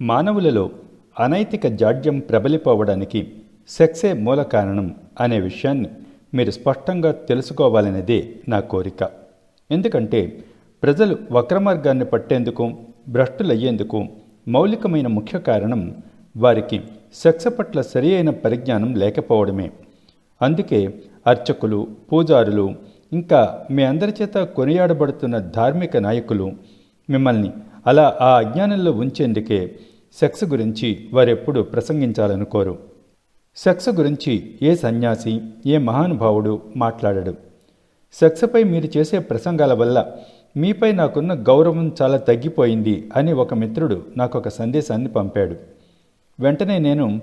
మానవులలో అనైతిక జాడ్యం ప్రబలిపోవడానికి సెక్సే మూల కారణం అనే విషయాన్ని మీరు స్పష్టంగా తెలుసుకోవాలనేదే నా కోరిక. ఎందుకంటే ప్రజలు వక్రమార్గాన్ని పట్టేందుకు భ్రష్టులయ్యేందుకు మౌలికమైన ముఖ్య కారణం వారికి సెక్స్ పట్ల సరి అయిన పరిజ్ఞానం లేకపోవడమే. అందుకే అర్చకులు పూజారులు ఇంకా మీ అందరి చేత కొనియాడబడుతున్న ధార్మిక నాయకులు మిమ్మల్ని అలా ఆ అజ్ఞానంలో ఉంచేందుకే సెక్స్ గురించి వారెప్పుడు ప్రసంగించాలనుకోరు సెక్స్ గురించి ఏ సన్యాసి ఏ మహానుభావుడు మాట్లాడడు. సెక్స్పై మీరు చేసే ప్రసంగాల వల్ల మీపై నాకున్న గౌరవం చాలా తగ్గిపోయింది అని ఒక మిత్రుడు నాకు ఒక సందేశాన్ని పంపాడు. వెంటనే నేను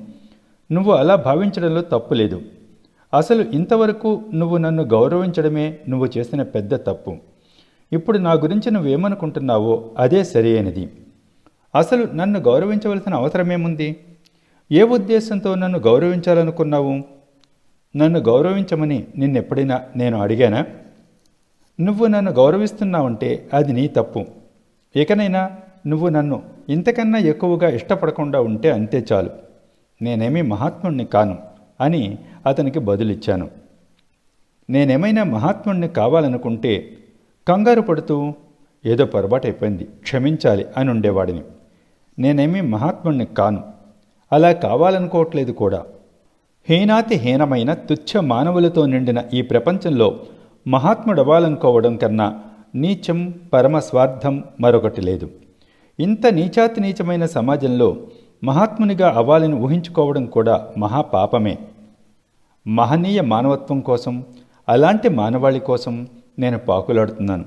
నువ్వు అలా భావించడంలో తప్పు లేదు. అసలు ఇంతవరకు నువ్వు నన్ను గౌరవించడమే నువ్వు చేసిన పెద్ద తప్పు. ఇప్పుడు నా గురించి నువ్వేమనుకుంటున్నావో అదే సరి అయినది. అసలు నన్ను గౌరవించవలసిన అవసరమేముంది ఏ ఉద్దేశంతో నన్ను గౌరవించాలనుకున్నావు? నన్ను గౌరవించమని నిన్నెప్పుడైనా నేను అడిగానా? నువ్వు నన్ను గౌరవిస్తున్నావంటే అది నీ తప్పు. ఇకనైనా నువ్వు నన్ను ఇంతకన్నా ఎక్కువగా ఇష్టపడకుండా ఉంటే అంతే చాలు. నేనేమీ మహాత్ముణ్ణి కాను అని అతనికి బదులిచ్చాను. నేనేమైనా మహాత్ముణ్ణి కావాలనుకుంటే కంగారు పడుతూ ఏదో పొరపాటు అయిపోయింది క్షమించాలి అని ఉండేవాడిని నేనేమీ మహాత్ముణ్ణి కాను. అలా కావాలనుకోవట్లేదు కూడా. హీనాతి హీనమైన తుచ్చ మానవులతో నిండిన ఈ ప్రపంచంలో మహాత్ముడవ్వాలనుకోవడం కన్నా నీచం పరమ స్వార్థం మరొకటి లేదు. ఇంత నీచాతి నీచమైన సమాజంలో మహాత్మునిగా అవ్వాలని ఊహించుకోవడం కూడా మహాపాపమే. మహనీయ మానవత్వం కోసం అలాంటి మానవాళి కోసం నేను పాకులాడుతున్నాను.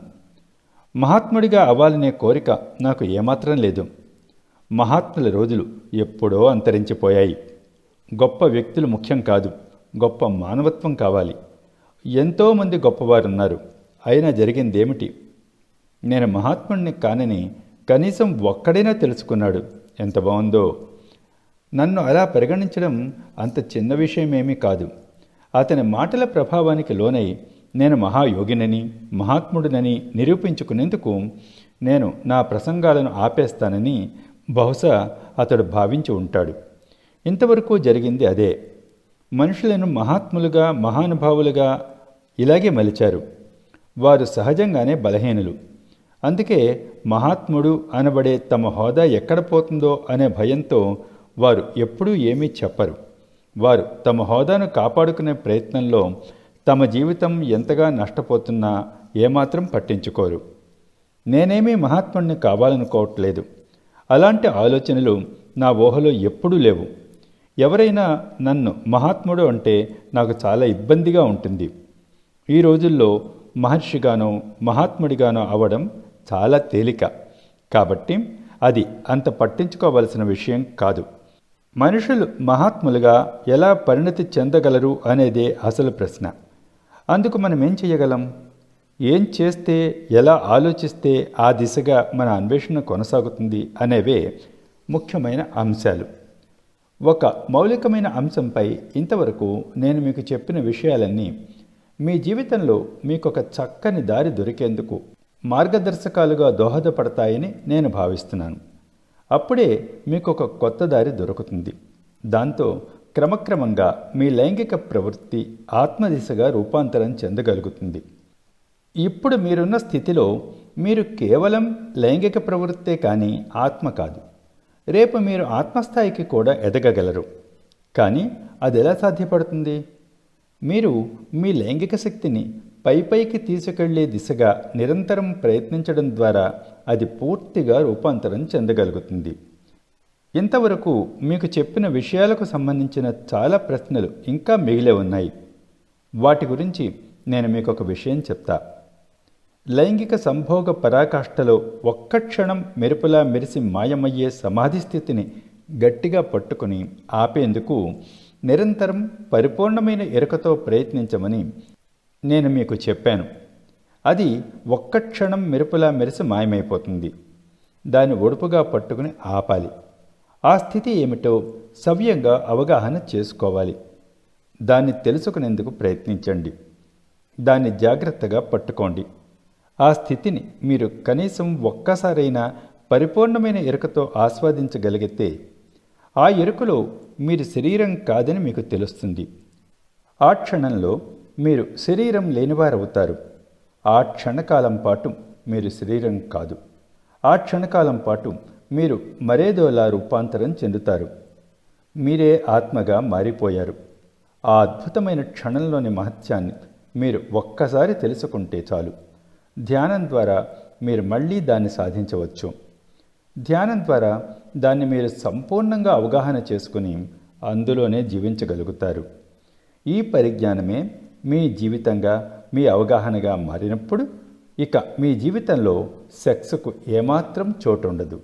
మహాత్ముడిగా అవ్వాలనే కోరిక నాకు ఏమాత్రం లేదు. మహాత్ముల రోజులు ఎప్పుడో అంతరించిపోయాయి. గొప్ప వ్యక్తులు ముఖ్యం కాదు గొప్ప మానవత్వం కావాలి. ఎంతోమంది గొప్పవారున్నారు. అయినా జరిగిందేమిటి? నేను మహాత్ముడిని కానని కనీసం ఒక్కడైనా తెలుసుకున్నాడు. ఎంత బాగుందో నన్ను అలా పరిగణించడం అంత చిన్న విషయమేమీ కాదు. అతని మాటల ప్రభావానికి లోనై నేను మహాయోగినని మహాత్ముడినని నిరూపించుకునేందుకు నేను నా ప్రసంగాలను ఆపేస్తానని బహుశా అతడు భావించి ఉంటాడు. ఇంతవరకు జరిగింది అదే. మనుషులను మహాత్ములుగా మహానుభావులుగా ఇలాగే మలిచారు. వారు సహజంగానే బలహీనులు. అందుకే మహాత్ముడు అనబడే తమ హోదా ఎక్కడ పోతుందో అనే భయంతో వారు ఎప్పుడూ ఏమీ చెప్పరు. వారు తమ హోదాను కాపాడుకునే ప్రయత్నంలో తమ జీవితం ఎంతగా నష్టపోతున్నా ఏమాత్రం పట్టించుకోరు. నేనేమీ మహాత్ముడిని కావాలనుకోవట్లేదు. అలాంటి ఆలోచనలు నా ఊహలో ఎప్పుడూ లేవు. ఎవరైనా నన్ను మహాత్ముడు అంటే నాకు చాలా ఇబ్బందిగా ఉంటుంది. ఈ రోజుల్లో మహర్షిగానో మహాత్ముడిగానో అవడం చాలా తేలిక. కాబట్టి అది అంత పట్టించుకోవలసిన విషయం కాదు. మనుషులు మహాత్ములుగా ఎలా పరిణతి చెందగలరు అనేదే అసలు ప్రశ్న. అందుకు మనం ఏం చేయగలం? ఏం చేస్తే ఎలా ఆలోచిస్తే ఆ దిశగా మన అన్వేషణ కొనసాగుతుంది అనేవే ముఖ్యమైన అంశాలు. ఒక మౌలికమైన అంశంపై ఇంతవరకు నేను మీకు చెప్పిన విషయాలన్నీ మీ జీవితంలో మీకు ఒక చక్కని దారి దొరికేందుకు మార్గదర్శకాలుగా దోహదపడతాయని నేను భావిస్తున్నాను. అప్పుడే మీకు ఒక కొత్త దారి దొరుకుతుంది. దాంతో క్రమక్రమంగా మీ లైంగిక ప్రవృత్తి ఆత్మదిశగా రూపాంతరం చెందగలుగుతుంది. ఇప్పుడు మీరున్న స్థితిలో మీరు కేవలం లైంగిక ప్రవృత్తే కానీ ఆత్మ కాదు. రేపు మీరు ఆత్మస్థాయికి కూడా ఎదగగలరు. కానీ అది ఎలా సాధ్యపడుతుంది? మీరు మీ లైంగిక శక్తిని పైపైకి తీసుకెళ్ళే దిశగా నిరంతరం ప్రయత్నించడం ద్వారా అది పూర్తిగా రూపాంతరం చెందగలుగుతుంది. ఇంతవరకు మీకు చెప్పిన విషయాలకు సంబంధించిన చాలా ప్రశ్నలు ఇంకా మిగిలే ఉన్నాయి. వాటి గురించి నేను మీకు ఒక విషయం చెప్తా. లైంగిక సంభోగ పరాకాష్ఠలో ఒక్క క్షణం మెరుపులా మెరిసి మాయమయ్యే సమాధి స్థితిని గట్టిగా పట్టుకుని ఆపేందుకు నిరంతరం పరిపూర్ణమైన ఎరుకతో ప్రయత్నించమని నేను మీకు చెప్పాను. అది ఒక్క క్షణం మెరుపులా మెరిసి మాయమైపోతుంది. దాన్ని ఒడుపుగా పట్టుకుని ఆపాలి. ఆ స్థితి ఏమిటో సవ్యంగా అవగాహన చేసుకోవాలి. దాన్ని తెలుసుకునేందుకు ప్రయత్నించండి. దాన్ని జాగ్రత్తగా పట్టుకోండి. ఆ స్థితిని మీరు కనీసం ఒక్కసారైనా పరిపూర్ణమైన ఎరుకతో ఆస్వాదించగలిగితే ఆ ఎరుకలో మీరు శరీరం కాదని మీకు తెలుస్తుంది. ఆ క్షణంలో మీరు శరీరం లేనివారవుతారు. ఆ క్షణకాలం పాటు మీరు శరీరం కాదు. ఆ క్షణకాలం పాటు మీరు మరేదోలా రూపాంతరం చెందుతారు. మీరే ఆత్మగా మారిపోయారు. ఆ అద్భుతమైన క్షణంలోని మహత్యాన్ని మీరు ఒక్కసారి తెలుసుకుంటే చాలు. ధ్యానం ద్వారా మీరు మళ్ళీ దాన్ని సాధించవచ్చు. ధ్యానం ద్వారా దాన్ని మీరు సంపూర్ణంగా అవగాహన చేసుకుని అందులోనే జీవించగలుగుతారు. ఈ పరిజ్ఞానమే మీ జీవితంగా మీ అవగాహనగా మారినప్పుడు ఇక మీ జీవితంలో సెక్స్కు ఏమాత్రం చోటు ఉండదు